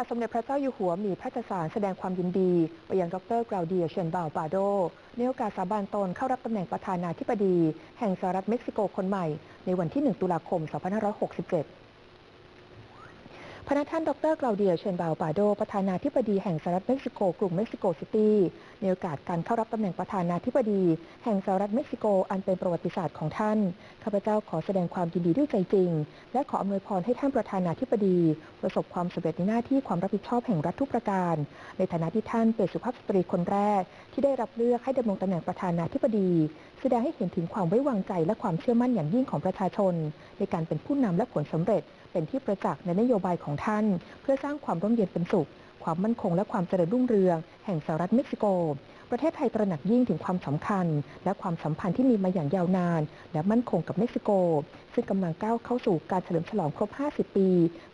าทสมเด็จพระเจ้าอยู่หัวมีพระราชสารแสดงความยินดีไปยังดรกราวเดียเชนบาวปาโดในโอกาสสาบานตนเข้ารับตำแหน่งประธานาธิบดี แห่งสหรัฐเม็กซิโกคนใหม่ ในวันที่ 1 ตุลาคม 2567 พระท่านดรกลาเดียเชนบาลปาโด ประธานาธิบดีแห่งสหรัฐเม็กซิโกกรุงเม็กซิโกซิตี้ในโอกาสการเข้ารับตำแหน่งประธานาธิบดี แห่งสหรัฐเม็กซิโกอันเป็นประวัติศาสตร์ของท่าน ข้าพเจ้าขอแสดงความยินดีด้วยใจจริง และขออำนวยพรให้ท่านประธานาธิบดี ประสบความสำเร็จในหน้าที่ความรับผิดชอบแห่งรัฐทุกประการ ในฐานะที่ท่านเป็นสุภาพสตรีคนแรก ที่ได้รับเลือกให้ดำรงตำแหน่งประธานาธิบดี แสดงให้เห็นถึงความไว้วางใจและความเชื่อมั่นอย่างยิ่งของประชาชน ในการเป็นผู้นำและผลสำเร็จ เป็นที่ประจักษ์ในนโยบายของท่าน เพื่อสร้างความร่มเย็นเป็นสุข ความมั่นคงและความเจริญรุ่งเรือง แห่งสหรัฐเม็กซิโก ประเทศไทยตระหนักยิ่งถึงความสำคัญ และความสัมพันธ์ที่มีมาอย่างยาวนาน และมั่นคงกับเม็กซิโก ซึ่งกำลังก้าวเข้าสู่การเฉลิมฉลองครบ 50 ปี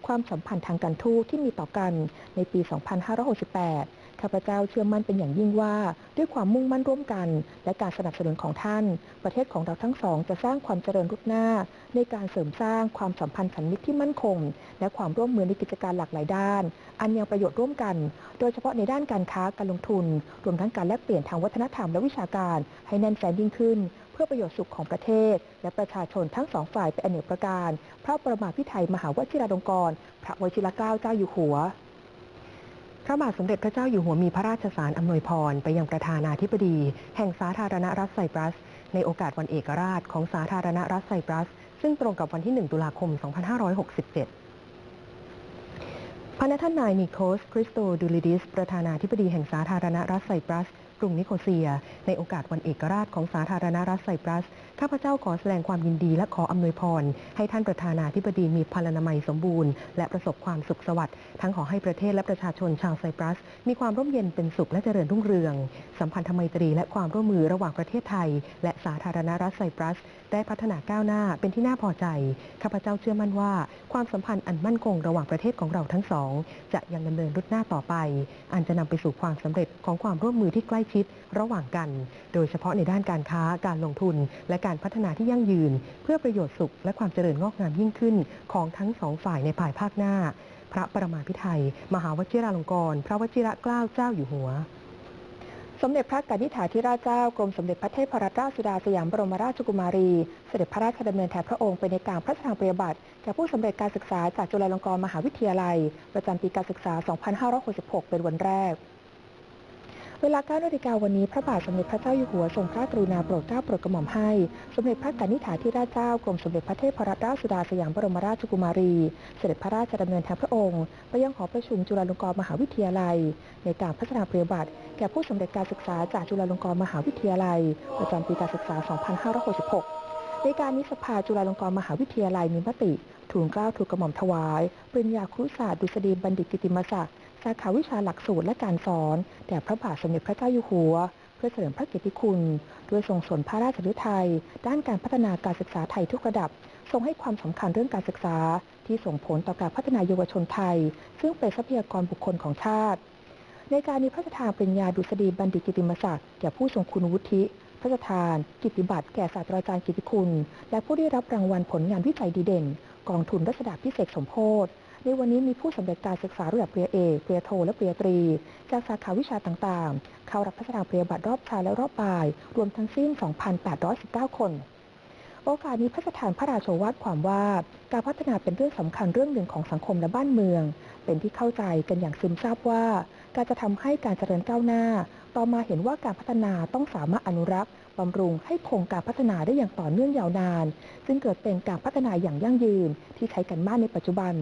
ความสัมพันธ์ทางการทูตที่มีต่อกันในปี 2568 ข้าพเจ้าเชื่อมั่นเป็นอย่างยิ่งว่า ด้วยความมุ่งมั่นร่วมกัน และการสนับสนุนของท่าน ประเทศของเราทั้งสองจะสร้างความเจริญรุ่งหน้า ในการเสริมสร้างความสัมพันธ์สันนิษที่มั่นคง และความร่วมมือในกิจการหลากหลายด้าน อันยังประโยชน์ร่วมกัน โดยเฉพาะในด้านการค้าการลงทุน รวมทั้งการแลกเปลี่ยนทางวัฒนธรรมและวิชาการ ให้แน่นแฟ้นยิ่งขึ้น เพื่อประโยชน์สุขของประเทศ และประชาชนทั้งสองฝ่ายเป็นอเนกประการ พระประมาพิไทยมหาวชิราลงกรณ์พระวชิรเกล้าเจ้าอยู่หัว พระบาทสมเด็จพระเจ้าอยู่หัวมีพระราชสารอำนวยพร ไปยังประธานาธิบดี แห่งสาธารณรัฐไซปรัส ในโอกาสวันเอกราชของสาธารณรัฐไซปรัส ซึ่งตรงกับวันที่ 1 ตุลาคม 2567 พระนท่านนายนิโคส คริสโตดูลิดิส ประธานาธิบดีแห่งสาธารณรัฐไซปรัส กรุงนิโคเซีย ในโอกาสวันเอกราชของสาธารณรัฐไซปรัส ข้าพเจ้าขอแสดงความยินดีและขออำนวยพร ให้ท่านประธานาธิบดีมีพลานามัยสมบูรณ์ และประสบความสุขสวัสดิ์ ทั้งขอให้ประเทศและประชาชนชาวไซปรัส มีความร่มเย็นเป็นสุขและเจริญรุ่งเรือง สัมพันธไมตรีและความร่วมมือระหว่างประเทศไทย และสาธารณรัฐไซปรัสได้พัฒนาก้าวหน้าเป็นที่น่าพอใจ ข้าพเจ้าเชื่อมั่นว่า ความสัมพันธ์อันมั่นคงระหว่างประเทศของเราทั้งสอง จะยังดำเนินรุดหน้าต่อไป อันจะนำไปสู่ความสำเร็จของความร่วมมือที่ใกล้ชิดระหว่างกัน โดยเฉพาะในด้านการค้า การลงทุน และการพัฒนาที่ยั่งยืน เพื่อประโยชน์สุข และความเจริญงอกงามยิ่งขึ้น ของทั้งสองฝ่ายในภายภาคหน้า พระประมาพิไทยมหาวชิราลงกรณ์พระวชิระเกล้าเจ้าอยู่หัว สมเด็จพระกนิษฐาธิราชเจ้ากรมสมเด็จพระเทพรัตนราชสุดาสยามบรมราชกุมารี เสด็จพระราชดำเนินแทนพระองค์ไปในการพระราชทานปริยบัติแก่ผู้สำเร็จการศึกษาจากจุฬาลงกรณ์มหาวิทยาลัย ประจำปีการศึกษา 2566 เป็นวันแรก เวลา9นาฬิกาวันนี้พระบาทสมเด็จพระเจ้าอยู่หัวทรงพระกรุณาโปรดเกล้าโปรดกระหม่อมให้ สมเด็จพระกนิษฐาธิราชเจ้ากรมสมเด็จพระเทพรัตนราชสุดาสยามบรมราชกุมารี เสด็จพระราชดำเนินแทนพระองค์ ไปยังหอประชุมจุฬาลงกรณ์มหาวิทยาลัย ในการพัฒนาปริบัติแก่ผู้สำเร็จการศึกษาจากจุฬาลงกรณ์มหาวิทยาลัย ประจำปีการศึกษา 2566 ในการนี้สภาจุฬาลงกรณ์มหาวิทยาลัยมีมติทูลเกล้าทูลกระหม่อมถวายปริญญาครุศาสตร์ดุษฎีบัณฑิตกิติมศักดิ์าขาวิชาหลักสูตรและการสอนแด่พระบาทสมเด็จพระเจ้าอยู่หัว เพื่อเฉลิมพระเกียรติคุณ ด้วยทรงสนพระราชฤทัยด้านการพัฒนาการศึกษาไทยทุกระดับ ทรงให้ความสำคัญเรื่องการศึกษา ที่ส่งผลต่อการพัฒนาเยาวชนไทย ซึ่งเป็นทรัพยากรบุคคลของชาติ ในการนี้พระราชทานปริญญาดุษฎีบัณฑิตกิติมศักดิ์แก่ผู้ทรงคุณวุฒิพระราชทาน กิติบัตรแก่ศาสตราจารย์กิติคุณ และผู้ได้รับรางวัลผลงานวิจัยดีเด่น กองทุนรัชดาพิเศษสมโพธิ ในวันนี้มีผู้สำเร็จการศึกษาระดับปริญญาเอกปริญญาโท และปริญญาตรี จากสาขาวิชาต่างๆ เข้ารับพัฒนาปริญญาบัตรรอบชายและรอบบ่าย รวมทั้งสิ้น 2,819 คน โอกาสนี้พระราชทานพระราโชวาทความว่า การพัฒนาเป็นเรื่องสำคัญเรื่องหนึ่งของสังคมและบ้านเมือง เป็นที่เข้าใจกันอย่างซึมซาบว่า การจะทำให้การเจริญก้าวหน้า ต่อมาเห็นว่าการพัฒนาต้องสามารถอนุรักษ์ บำรุงให้คงการพัฒนาได้อย่างต่อเนื่องยาวนาน ซึ่งเกิดเป็นการพัฒนาอย่างยั่งยืนที่ใช้กันมากในปัจจุบัน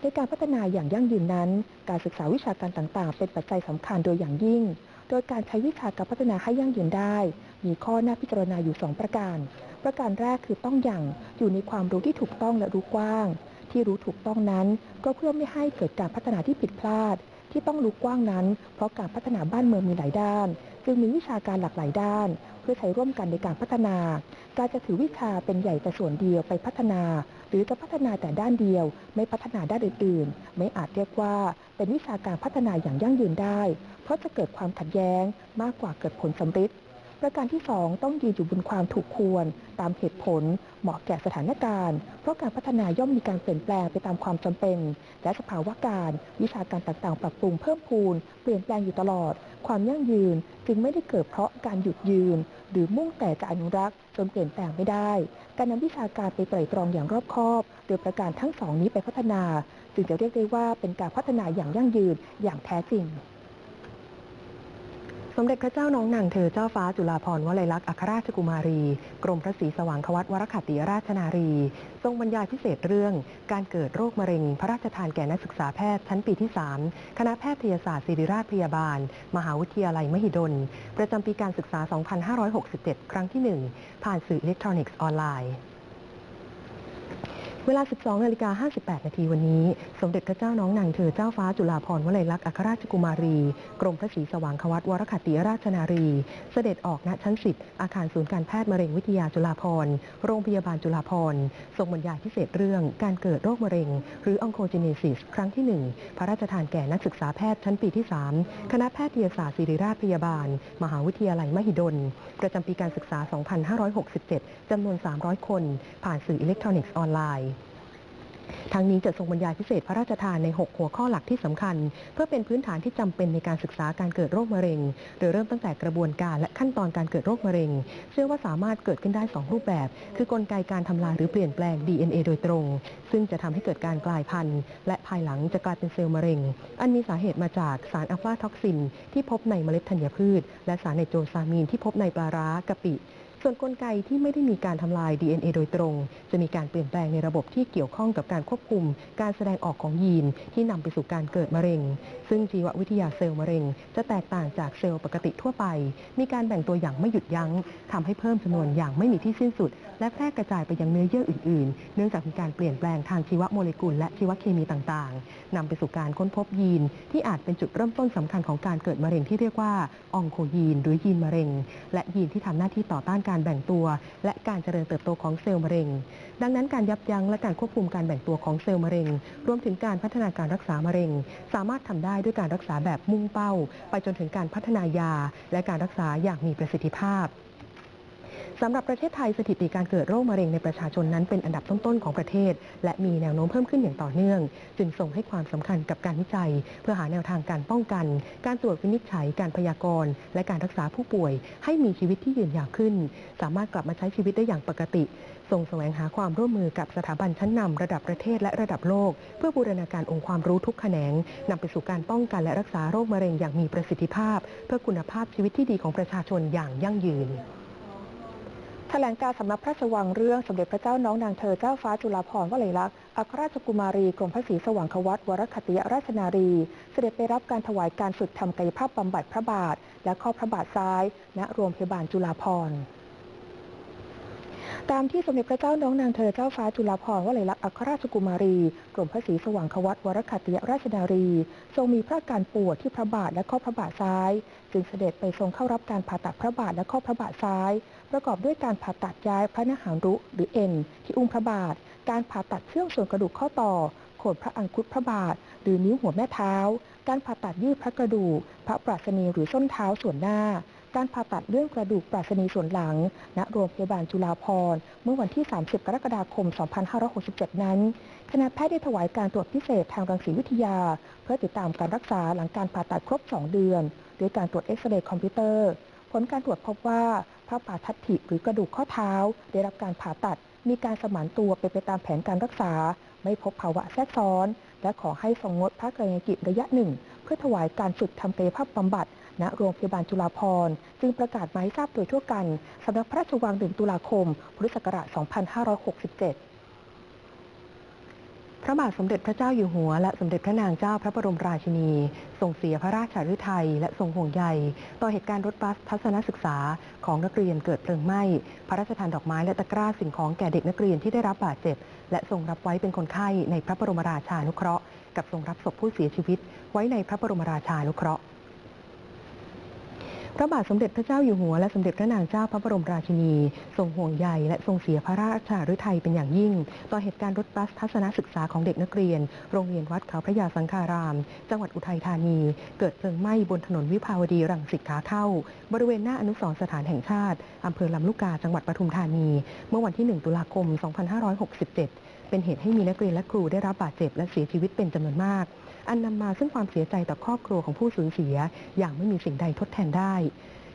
ในการพัฒนาอย่างยั่งยืนนั้น การศึกษาวิชาการต่างๆ เป็นปัจจัยสำคัญโดยอย่างยิ่ง โดยการใช้วิชาการพัฒนาให้ยั่งยืนได้ มีข้อหน้าพิจารณาอยู่ 2 ประการ ประการแรกคือต้องอย่างอยู่ในความรู้ที่ถูกต้องและรู้กว้าง ที่รู้ถูกต้องนั้น ก็เพื่อไม่ให้เกิดการพัฒนาที่ผิดพลาดที่ต้องรู้กว้างนั้น เพราะการพัฒนาบ้านเมืองมีหลายด้าน จึงมีวิชาการหลากหลายด้าน เพื่อใช้ร่วมกันในการพัฒนา การจะถือวิชาเป็นใหญ่แต่ส่วนเดียวไปพัฒนา หรือจะพัฒนาแต่ด้านเดียว ไม่พัฒนาด้านอื่นๆ ไม่อาจเรียกว่าเป็นวิชาการพัฒนาอย่างยั่งยืนได้ เพราะจะเกิดความขัดแย้งมากกว่าเกิดผลสำเร็จ ประการที่ 2 ต้องยืนอยู่บนความถูกควร ตามเหตุผล เหมาะแก่สถานการณ์ เพราะการพัฒนาย่อมมีการเปลี่ยนแปลงไปตามความจำเป็น และสภาวะการ วิชาการต่างๆ ปรับปรุงเพิ่มพูน เปลี่ยนแปลงอยู่ตลอด ความยั่งยืนจึงไม่ได้เกิดเพราะการหยุดยืน หรือมุ่งแต่จะอนุรักษ์จนเปลี่ยนแปลงไม่ได้ การนำวิชาการไปไตร่ตรองอย่างรอบคอบ โดยประการทั้งสองนี้ไปพัฒนา จึงจะเรียกได้ว่าเป็นการพัฒนาอย่างยั่งยืนอย่างแท้จริง มเด็จพระเจ้าน้องนางเธอเจ้าฟ้าจุฬาภรณ์วลัยลักษณ์อัครราชกุมารี กรมพระศรีสว่างควัตวรคัตติราชนารี ทรงบรรยายพิเศษเรื่อง การเกิดโรคมะเร็ง พระราชทานแก่นักศึกษาแพทย์ชั้นปีที่ 3 คณะแพทยศาสตร์ศิริราชพยาบาล มหาวิทยาลัยมหิดล ประจำปีการศึกษา 2567 ครั้งที่ 1 ผ่านสื่ออิเล็กทรอนิกส์ออนไลน์ เวลา 12นาฬิกา58 นาทีวันนี้ สมเด็จพระเจ้าน้องนางเธอเจ้าฟ้าจุฬาภรณ์วลัยลักษณ์อัครราชกุมารี กรมพระศรีสว่างควัตวรคัตติราชนารี เสด็จออกณชั้นสิทธิ์อาคารศูนย์การแพทย์มะเร็งวิทยาจุฬาภรณ์โรงพยาบาลจุฬาภรณ์ทรงบรรยายพิเศษเรื่องการเกิดโรคมะเร็ง หรือองโคเจเนซิส ครั้งที่ 1 พระราชทานแก่นักศึกษาแพทย์ชั้นปีที่ 3 คณะแพทยศาสตร์ศิริราชพยาบาล มหาวิทยาลัยมหิดล ประจำปีการศึกษา 2567จำนวน 300 คน ผ่านสื่ออิเล็กทรอนิกส์ออนไลน์ ทั้งนี้จะทรงบรรยายพิเศษพระราชทานใน 6 หัวข้อหลักที่สำคัญ เพื่อเป็นพื้นฐานที่จำเป็นในการศึกษาการเกิดโรคมะเร็ง โดยเริ่มตั้งแต่กระบวนการและขั้นตอนการเกิดโรคมะเร็ง เชื่อว่าสามารถเกิดขึ้นได้ 2 รูปแบบ คือกลไกการทำลายหรือเปลี่ยนแปลง DNA โดยตรง ซึ่งจะทำให้เกิดการกลายพันธุ์ และภายหลังจะกลายเป็นเซลล์มะเร็ง อันมีสาเหตุมาจากสารอะฟลาท็อกซิน ที่พบในเมล็ดธัญพืช และสารไนโตรซามีนที่พบในปลาร้ากะปิ ส่วนกลไกที่ไม่ได้มีการทำลาย DNA โดยตรง จะมีการเปลี่ยนแปลงในระบบที่เกี่ยวข้องกับการควบคุม การแสดงออกของยีนที่นำไปสู่การเกิดมะเร็ง ซึ่งชีววิทยาเซลล์มะเร็ง จะแตกต่างจากเซลล์ปกติทั่วไป มีการแบ่งตัวอย่างไม่หยุดยัง้งทำให้เพิ่มจำนวนอย่างไม่มีที่สิ้นสุด และแพร่กระจายไปยังเนื้อเยื่ออื่น ๆ เนื่องจากมีการเปลี่ยนแปลงทางชีวโมเลกุลและชีวเคมีต่างๆนำไปสู่การค้นพบยีน ที่อาจเป็นจุดเริ่มต้นสำคัญของการเกิดมะเร็งที่เรียกว่าองโคยีน หรือยีนมะเร็ง และยีนที่ทำหน้าที่ต่อต้านการแบ่งตัว และการเจริญเติบโตของเซลล์มะเร็ง ดังนั้นการยับยั้งและการควบคุมการแบ่งตัวของเซลล์มะเร็ง รวมถึงการพัฒนาการรักษามะเร็ง สามารถทำได้ด้วยการรักษาแบบมุ่งเป้า ไปจนถึงการพัฒนายา และการรักษาอย่างมีประสิทธิภาพ สำหรับประเทศไทยสถิติการเกิดโรคมะเร็งในประชาชนนั้นเป็นอันดับต้นๆของประเทศ และมีแนวโน้มเพิ่มขึ้นอย่างต่อเนื่อง จึงส่งให้ความสำคัญกับการวิจัย เพื่อหาแนวทางการป้องกัน การตรวจวินิจฉัยการพยากรณ์ และการรักษาผู้ป่วย ให้มีชีวิตที่ยืนยาวขึ้น สามารถกลับมาใช้ชีวิตได้อย่างปกติส่งแสวงหาความร่วมมือกับสถาบันชั้นนำระดับประเทศและระดับโลก เพื่อบูรณาการองค์ความรู้ทุกแขนงนำไปสู่การป้องกันและรักษาโรคมะเร็งอย่างมีประสิทธิภาพ เพื่อคุณภาพชีวิตที่ดีของประชาชนอย่างยั่งยืน แถลงการสำนักพระราชวังเรื่องสมเด็จพระเจ้าน้องนางเธอเจ้าฟ้าจุฬาภรณ์วลัยลักษณ์อัครราชกุมารีกรมพระศรีสว่างควัตวรคติยราชนารี เสด็จไปรับการถวายการฝึกทำกายภาพบำบัดพระบาท และข้อพระบาทซ้าย ณโรงพยาบาลจุฬาภรณ์ ตามที่สมเด็จพระเจ้าน้องนางเธอเจ้าฟ้าจุฬาภรณ์วลัยลักษณ์อัครราชกุมารี กรมพระศรีสว่างควัตวรคัตยราชนารี ทรงมีพระการปวดที่พระบาทและข้อพระบาทซ้าย จึงเสด็จไปทรงเข้ารับการผ่าตัดพระบาทและข้อพระบาทซ้าย ประกอบด้วยการผ่าตัดย้ายพระนหารุหรือเอ็นที่อุ้งพระบาท การผ่าตัดเชื่อมส่วนกระดูกข้อต่อโขดพระอังคุตพระบาท หรือนิ้วหัวแม่เท้า การผ่าตัดยืดพระกระดูก พระปราศนีหรือส้นเท้าส่วนหน้า การผ่าตัดเลื่อนกระดูกปราศนีส่วนหลัง ณ โรงพยาบาลจุฬาภรณ์เมื่อวันที่ 30 กรกฎาคม 2567 นั้น คณะแพทย์ได้ถวายการตรวจพิเศษทางรังสีวิทยา เพื่อติดตามการรักษาหลังการผ่าตัดครบ 2 เดือนด้วยการตรวจเอ็กซเรย์คอมพิวเตอร์ ผลการตรวจพบว่าพระป่าทัตถิหรือกระดูกข้อเท้า ได้รับการผ่าตัด มีการสมานตัวไปไปตามแผนการรักษา ไม่พบภาวะแทรกซ้อน และขอให้ทรงงดพระกรณียกิจระยะหนึ่ง เพื่อถวายการฝึกทำกายภาพบำบัด ณโรงพยาบาลจุฬาภรณ์จึงประกาศมาให้ทราบโดยทั่วกันสำนักพระราชวัง1ตุลาคม พุทธศักราช 2567พระบาทสมเด็จพระเจ้าอยู่หัว และสมเด็จพระนางเจ้าพระบรมราชินีทรงเสียพระราชฤทัยและทรงห่วงใยต่อเหตุการณ์รถบัสทัศนศึกษาของนักเรียนเกิดเพลิงไหม้พระราชทานดอกไม้และตะกร้าสิ่งของแก่เด็กนักเรียนที่ได้รับบาดเจ็บ และทรงรับไว้เป็นคนไข้ในพระบรมราชานุเคราะห์ กับทรงรับศพผู้เสียชีวิต ไว้ในพระบรมราชานุเคราะห์ พระบาทสมเด็จพระเจ้าอยู่หัวและสมเด็จพระนางเจ้าพระบรมราชินี ทรงห่วงใยและทรงเสียพระราชาฤทัยเป็นอย่างยิ่ง ต่อเหตุการณ์รถบัสทัศนศึกษาของเด็กนักเรียน โรงเรียนวัดเขาพระยาสังฆาราม จังหวัดอุทัยธานี เกิดเพลิงไหม้บนถนนวิภาวดีรังสิตขาเข้า บริเวณหน้าอนุสรสถานแห่งชาติอำเภอลำลูกกาจังหวัดปทุมธานี เมื่อวันที่ 1 ตุลาคม 2567 เป็นเหตุให้มีนักเรียนและครูได้รับบาดเจ็บและเสียชีวิตเป็นจำนวนมาก อันนำมาซึ่งความเสียใจต่อครอบครัวของผู้สูญเสีย อย่างไม่มีสิ่งใดทดแทนได้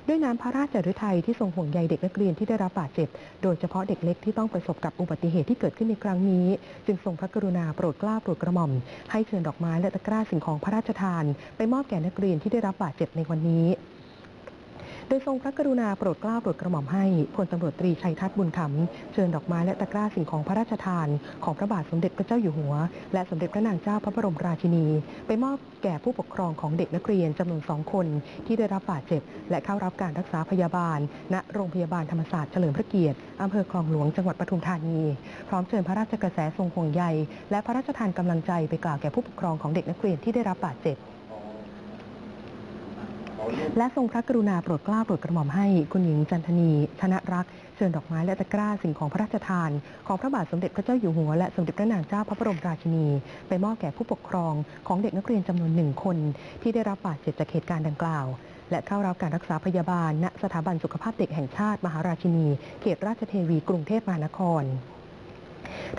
ด้วยน้ำพระราชฤทัยที่ทรงห่วงใยเด็กนักเรียนที่ได้รับบาดเจ็บ โดยเฉพาะเด็กเล็กที่ต้องประสบกับอุบัติเหตุที่เกิดขึ้นในครั้งนี้ จึงทรงพระกรุณาโปรดเกล้าโปรดกระหม่อม ให้เชิญดอกไม้และตะกร้าสิ่งของพระราชทาน ไปมอบแก่นักเรียนที่ได้รับบาดเจ็บในวันนี้ โดยทรงพระกรุณาโปรดเกล้าโปรดกระหม่อมให้พลตำรวจตรีชัยทัศน์บุญขำเชิญดอกไม้และตะกร้าสิ่งของพระราชทาน ของพระบาทสมเด็จพระเจ้าอยู่หัว และสมเด็จพระนางเจ้าพระบรมราชินี ไปมอบแก่ผู้ปกครองของเด็กนักเรียนจำนวนสองคน ที่ได้รับบาดเจ็บ และเข้ารับการรักษาพยาบาล ณโรงพยาบาลธรรมศาสตร์เฉลิมพระเกียรติอำเภอคลองหลวงจังหวัดปทุมธานี พร้อมเชิญพระราชกระแสทรงห่วงใยและพระราชทานกำลังใจไปกล่าวแก่ผู้ปกครองของเด็กนักเรียนที่ได้รับบาดเจ็บ และทรงพระกรุณาโปรดเกล้าโปรดกระหม่อมให้คุณหญิงจันทนีธนรักษ์เชิญดอกไม้และตะกร้าสิ่งของพระราชทาน ของพระบาทสมเด็จพระเจ้าอยู่หัวและสมเด็จพระนางเจ้าพระบรมราชินี ไปมอบแก่ผู้ปกครองของเด็กนักเรียนจำนวนหนึ่งคน ที่ได้รับบาดเจ็บจากเหตุการณ์ดังกล่าว และเข้ารับการรักษาพยาบาลณสถาบันสุขภาพเด็กแห่งชาติ มหาราชินี เขตราชเทวีกรุงเทพมหานคร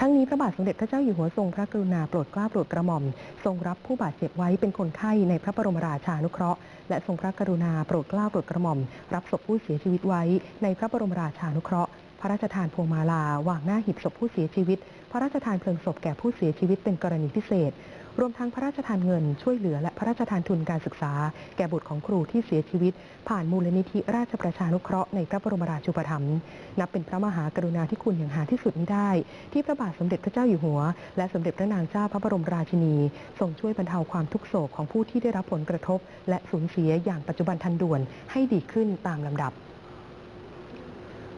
ทั้งนี้พระบาทสมเด็จพระเจ้าอยู่หัวทรงพระกรุณาโปรดเกล้าโปรดกระหม่อม ทรงรับผู้บาดเจ็บไว้เป็นคนไข้ในพระบรมราชานุเคราะห์ และทรงพระกรุณาโปรดเกล้าโปรดกระหม่อม รับศพผู้เสียชีวิตไว้ในพระบรมราชานุเคราะห์ ระราชทานพวงมาลาวางหน้าหีบศพผู้เสียชีวิต พระราชทานเพลิงศพแก่ผู้เสียชีวิตเป็นกรณีพิเศษ รวมทั้งพระราชทานเงินช่วยเหลือและพระราชทานทุนการศึกษา แก่บุตรของครูที่เสียชีวิต ผ่านมูลนิธิราชประชานุเคราะห์ในพระบรมราชูปถัมภ์นับเป็นพระมหากรุณาธิคุณอย่างหาที่สุดมิได้ ที่พระบาทสมเด็จพระเจ้าอยู่หัว และสมเด็จพระนางเจ้าพระบรมราชินีทรงช่วยบรรเทาความทุกโศกของผู้ที่ได้รับผลกระทบ และสูญเสียอย่างปัจจุบันทันด่วนให้ดีขึ้นตามลำดับ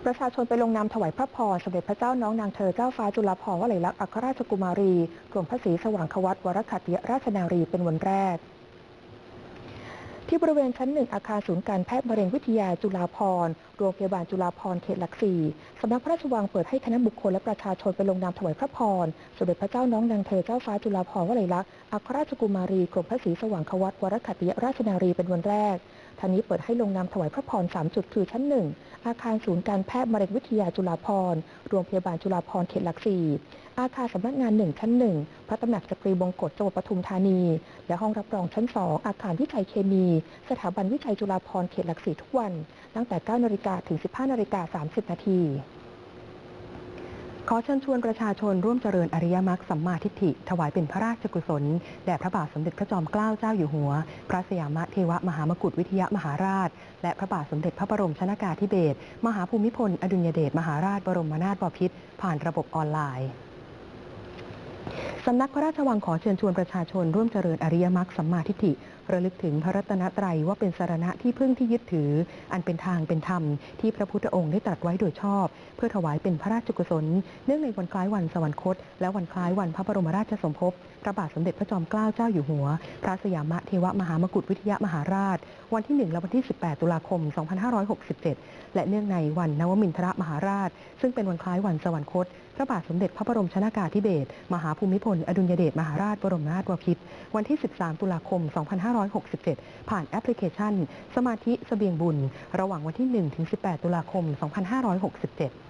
ประชาชนไปลงนามถวายพระพรสมเด็จพระเจ้าน้องนางเธอเจ้าฟ้าจุฬาภรณ์วลัยลักษณ์อัครราชกุมารีกรมพระศรีสว่างควัตวรคัตติยราชนารีเป็นวันแรก ที่บริเวณชั้นหนึ่งอาคารศูนย์การแพทย์มะเร็งวิทยาจุฬาภรณ์โรงพยาบาลจุฬาภรณ์เขตหลักสี่สำนักพระราชวังเปิดให้คณะบุคคลและประชาชนไปลงนามถวายพระพรสมเด็จพระเจ้าน้องนางเธอเจ้าฟ้าจุฬาภรณ์วลัยลักษณ์อัครราชกุมารีกรมพระศรีสว่างควัตวรคัตติยราชนารีเป็นวันแรก ทางนี้เปิดให้ลงนามถวายพระพร 3 จุดคือชั้นหนึ่งอาคารศูนย์การแพทย์มะเร็งวิทยาจุฬาภรณ์โรงพยาบาลจุฬาภรณ์เขตหลักสี่อาคารสำนักงานหนึ่งชั้นหนึ่งพระตำหนักจักรีบงกฎจังหวัดปทุมธานี และห้องรับรองชั้นสองอาคารวิจัยเคมี สถาบันวิจัยจุฬาภรณ์เขตหลักสี่ทุกวัน ตั้งแต่ 9 นาฬิกาถึง 15 นาฬิกา 30 นาที ขอเชิญชวนประชาชนร่วมเจริญอริยมรรคสัมมาทิฏฐิ ถวายเป็นพระราชกุศลแด่พระบาทสมเด็จพระจอมเกล้าเจ้าอยู่หัว พระสยามเทวมหามกุฏวิทยามหาราช และพระบาทสมเด็จพระบรมชนากาธิเบศรมหาภูมิพล อดุลยเดชมหาราชบรมนาถบพิตรผ่านระบบออนไลน์สำนักพระราชวังขอเชิญชวนประชาชนร่วมเจริญอริยมรรคสัมมาทิฏฐิ ระลึกถึงพระรัตนตรัยว่าเป็นสารณะที่พึ่งที่ยึดถือ อันเป็นทางเป็นธรรมที่พระพุทธองค์ได้ตรัสไว้โดยชอบ เพื่อถวายเป็นพระราชกุศล เนื่องในวันคล้ายวันสวรรคต และวันคล้ายวันพระบรมราชสมภพพระบาทสมเด็จพระจอมเกล้าเจ้าอยู่หัว พระสยามเทวมหามกุฏวิทยามหาราช วันที่ 1 และวันที่ 18 ตุลาคม 2567 และเนื่องในวันนวมินทรมหาราช ซึ่งเป็นวันคล้ายวันสวรรคตพระบาทสมเด็จพระบรมชนากาธิเบศรมหาภูมิพล อดุลยเดชมหาราชบรมนาถบพิตรวันที่ 13 ตุลาคม2567 ผ่านแอปพลิเคชัน สมาธิสเสบียงบุญ ระหว่างวันที่ 1 ถึง 18 ตุลาคม 2567